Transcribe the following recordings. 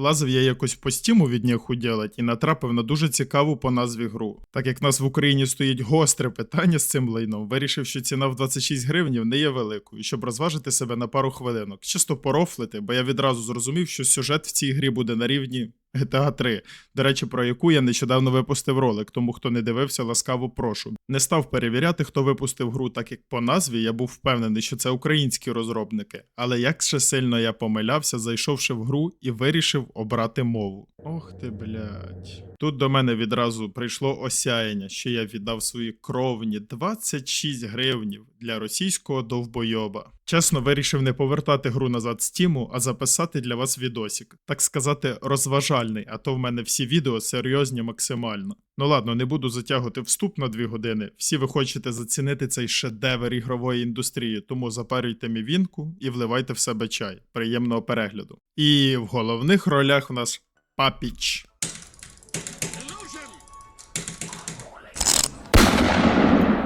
Лазив я якось по стіму від нього уділать і натрапив на дуже цікаву по назві гру. Так як в нас в Україні стоїть гостре питання з цим лайном, вирішив, що ціна в 26 гривнів не є великою, щоб розважити себе на пару хвилинок, чисто порофлити, бо я відразу зрозумів, що сюжет в цій грі буде на рівні GTA 3, до речі, про яку я нещодавно випустив ролик, тому хто не дивився, ласкаво прошу. Не став перевіряти, хто випустив гру, так як по назві я був впевнений, що це українські розробники. Але як ще сильно я помилявся, зайшовши в гру і вирішив обрати мову. Ох ти, блядь. Тут до мене відразу прийшло осяяння, що я віддав свої кровні 26 гривнів для російського довбойоба. Чесно, вирішив не повертати гру назад з тіму, а записати для вас відосик. Так сказати, розважальний, а то в мене всі відео серйозні максимально. Ну ладно, не буду затягувати вступ на дві години. Всі ви хочете зацінити цей шедевр ігрової індустрії, тому запарюйте мівінку і вливайте в себе чай. Приємного перегляду. І в головних ролях в нас Папіч.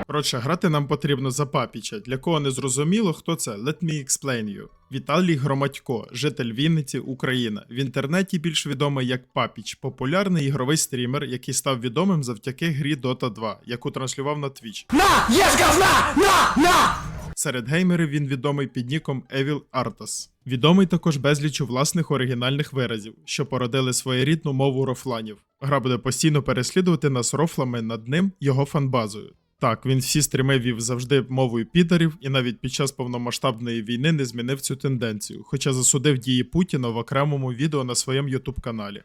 Коротше, грати нам потрібно за папіча. Для кого не зрозуміло, хто це, let me explain you. Віталій Громадько, житель Вінниці, Україна. В інтернеті більш відомий як Папіч, популярний ігровий стрімер, який став відомим завдяки грі Dota 2, яку транслював на Twitch. На! Ешь говна! На! На! Серед геймерів він відомий під ніком Evil Artas. Відомий також безлічу власних оригінальних виразів, що породили своєрідну мову рофланів. Гра буде постійно переслідувати нас рофлами над ним його фанбазою. Так, він всі стріми вів завжди мовою підарів і навіть під час повномасштабної війни не змінив цю тенденцію, хоча засудив дії Путіна в окремому відео на своєму ютуб каналі.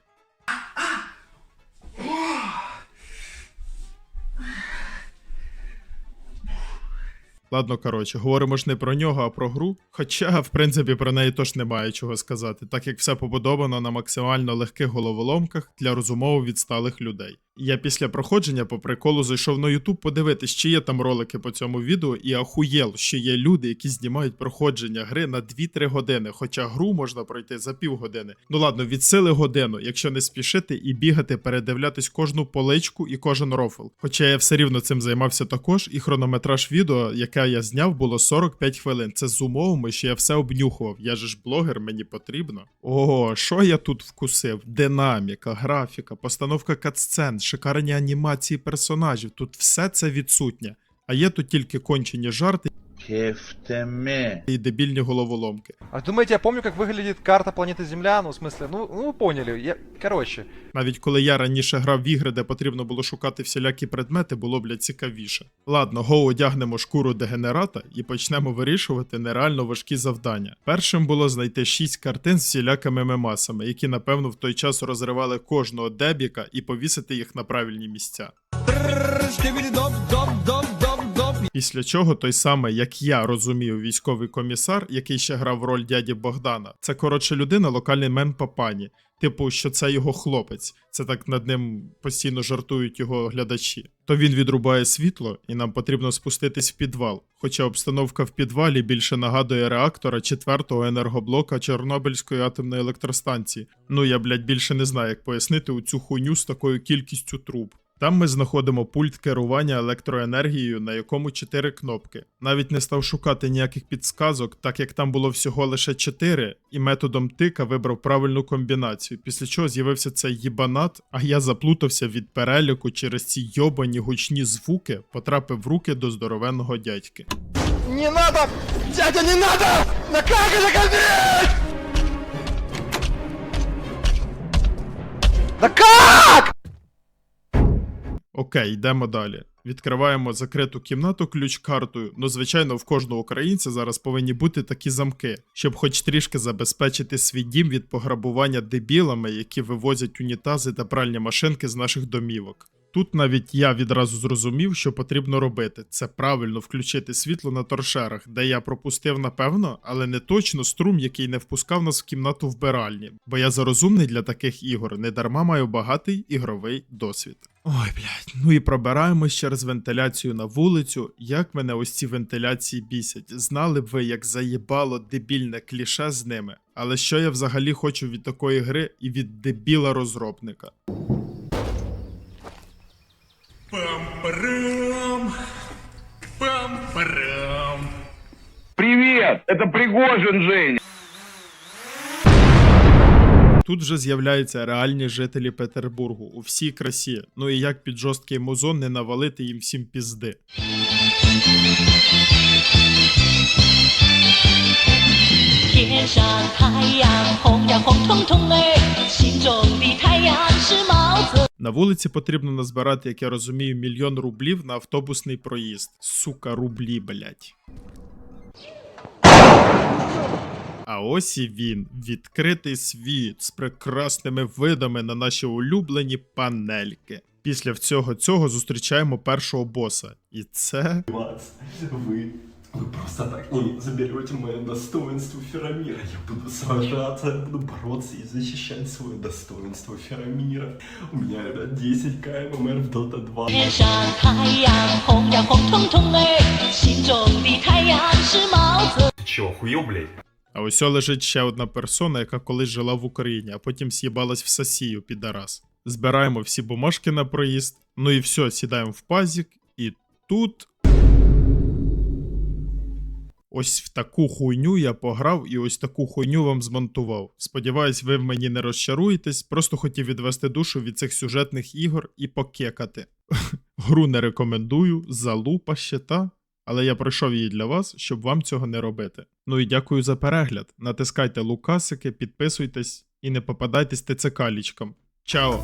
Ладно, коротше, говоримо ж не про нього, а про гру. Хоча, в принципі, про неї теж немає чого сказати, так як все побудовано на максимально легких головоломках для розумово відсталих людей. Я після проходження по приколу зайшов на YouTube подивитись, чи є там ролики по цьому відео, і ахуєл, що є люди, які знімають проходження гри на 2-3 години, хоча гру можна пройти за півгодини. Ну ладно, від сили годину, якщо не спішити і бігати, передивлятись кожну поличку і кожен рофл. Хоча я все рівно цим займався також, і хронометраж відео, яке я зняв, було 45 хвилин. Це з умовами, що я все обнюхував. Я же ж блогер, мені потрібно. Ого, що я тут вкусив? Динаміка, графіка, постановка катсцен, шикарні анімації персонажів. Тут все це відсутнє. А є тут тільки кончені жарти Кефтеме. і дебільні головоломки. А думаете, я помню, как выглядит карта планеты Земля? Ну, в смысле, ну, ну вы поняли. Я... Короче. Навіть коли я раніше грав в ігри, де потрібно було шукати всілякі предмети, було блядь, цікавіше. Ладно, го одягнемо шкуру дегенерата і почнемо вирішувати нереально важкі завдання. Першим було знайти 6 картин з всілякими мемасами, які напевно в той час розривали кожного дебіка і повісити їх на правильні місця. Після чого той самий, як я розумів, військовий комісар, який ще грав роль дяді Богдана, це коротше людина, локальний мен папані. Типу, що це його хлопець. Це так над ним постійно жартують його глядачі. То він відрубає світло, і нам потрібно спуститись в підвал. Хоча обстановка в підвалі більше нагадує реактора четвертого енергоблока Чорнобильської атомної електростанції. Ну я, блядь, більше не знаю, як пояснити у цю хуйню з такою кількістю труб. Там ми знаходимо пульт керування електроенергією, на якому 4 кнопки. Навіть не став шукати ніяких підсказок, так як там було всього лише 4, і методом тика вибрав правильну комбінацію, після чого з'явився цей їбанат, а я заплутався від переліку через ці йобані гучні звуки, потрапив в руки до здоровенного дядьки. Не надо! Дядя, не надо! На как это? Да как? Окей, йдемо далі. Відкриваємо закриту кімнату ключ-картою. Ну, звичайно, в кожного українця зараз повинні бути такі замки, щоб хоч трішки забезпечити свій дім від пограбування дебілами, які вивозять унітази та пральні машинки з наших домівок. Тут навіть я відразу зрозумів, що потрібно робити. Це правильно включити світло на торшерах, де я пропустив напевно, але не точно струм, який не впускав нас в кімнату вбиральні. Бо я зарозумний для таких ігор, не дарма маю багатий ігровий досвід. Ой, блядь, ну і пробираємось через вентиляцію на вулицю. Як мене ось ці вентиляції бісять. Знали б ви, як заїбало дебільне кліше з ними. Але що я взагалі хочу від такої гри і від дебіла розробника? Пам-парам! Пам-парам! Привет, это Пригожин Женя. тут вже з'являються реальні жителі Петербургу у всій красі. Ну і як під жорсткий музон не навалити їм всім пізди. 天上太阳红呀红彤彤哎，心中的太阳是毛泽 На вулиці потрібно назбирати, як я розумію, мільйон рублів на автобусний проїзд. Сука, рублі, блять. А ось і він, відкритий світ з прекрасними видами на наші улюблені панельки. Після всього цього зустрічаємо першого боса. І це. Вас, вы, Вы просто так не заберете мое достоинство Феромира. Я буду сражаться, я буду бороться и защищать свое достоинство ферамира. У меня, ребят, 10 КММР в дота 2. Че, охуел, блядь? А ось лежить ще одна персона, яка колись жила в Україні, а потім с'їбалась в Сосію, підарас. Збираємо всі бумажки на проїзд, ну і все, сідаємо в пазік, і тут Ось в таку хуйню я пограв і ось таку хуйню вам змонтував. Сподіваюсь, ви в мені не розчаруєтесь, просто хотів відвести душу від цих сюжетних ігор і покекати. Гру не рекомендую, залупа ще та. Але я пройшов її для вас, щоб вам цього не робити. Ну і дякую за перегляд. Натискайте лукасики, підписуйтесь і не попадайтесь ТЦК. Чао!